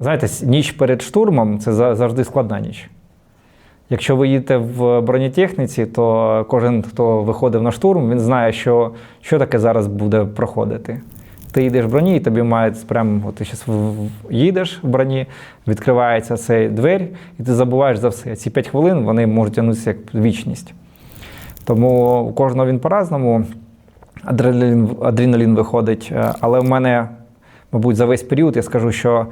Знаєте, ніч перед штурмом це завжди складна ніч. Якщо ви їдете в бронетехніці, то кожен, хто виходив на штурм, він знає, що, що таке зараз буде проходити. Ти йдеш в броні, і тобі мають прямо, ти зараз їдеш в броні, відкривається цей двері, і ти забуваєш за все. Ці 5 хвилин вони можуть тягнутися як вічність. Тому у кожного він по-разному. Адреналін, адреналін виходить. Е, Але в мене, мабуть, за весь період я скажу, що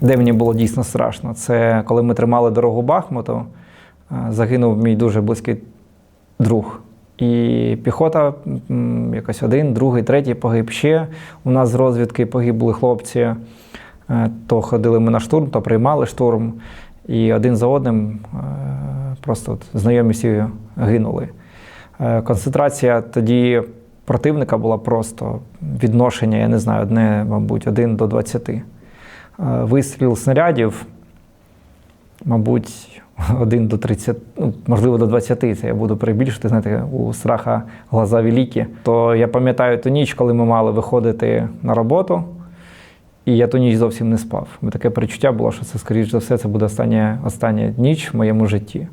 де мені було дійсно страшно, це коли ми тримали дорогу Бахмуту, загинув мій дуже близький друг. І піхота, якось один, другий, третій погиб ще. У нас з розвідки погибли хлопці. То ходили ми на штурм, то приймали штурм. І один за одним просто от знайомі всі гинули. Е, Концентрація тоді противника була просто відношення, я не знаю, одне, мабуть, 1 до 20. Е, Вистріл снарядів, мабуть, 1 до 30, ну, можливо, до 20. Це я буду перебільшити, знаєте, у страха глаза великі. То я пам'ятаю ту ніч, коли ми мали виходити на роботу. І я ту ніч зовсім не спав. Бо таке перечуття було, що це, скоріш за все, це буде остання, остання ніч в моєму житті.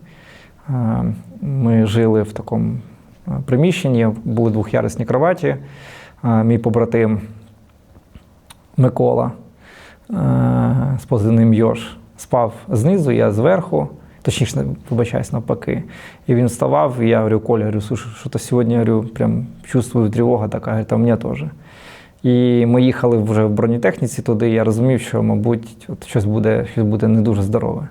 Е, Ми жили в такому приміщенні, були двох'ярусні кроваті. Е, Мій побратим Микола е, з позивним Йош спав знизу, я зверху. Точніше, вибачаюсь, навпаки. І він вставав, і я говорю, Коля, говорю, слушай, що то сьогодні говорю, прям чувствую тривога така, говорить, а у мене теж. І ми їхали вже в бронетехніці туди, і я розумів, що, мабуть, от щось буде, щось буде не дуже здорове.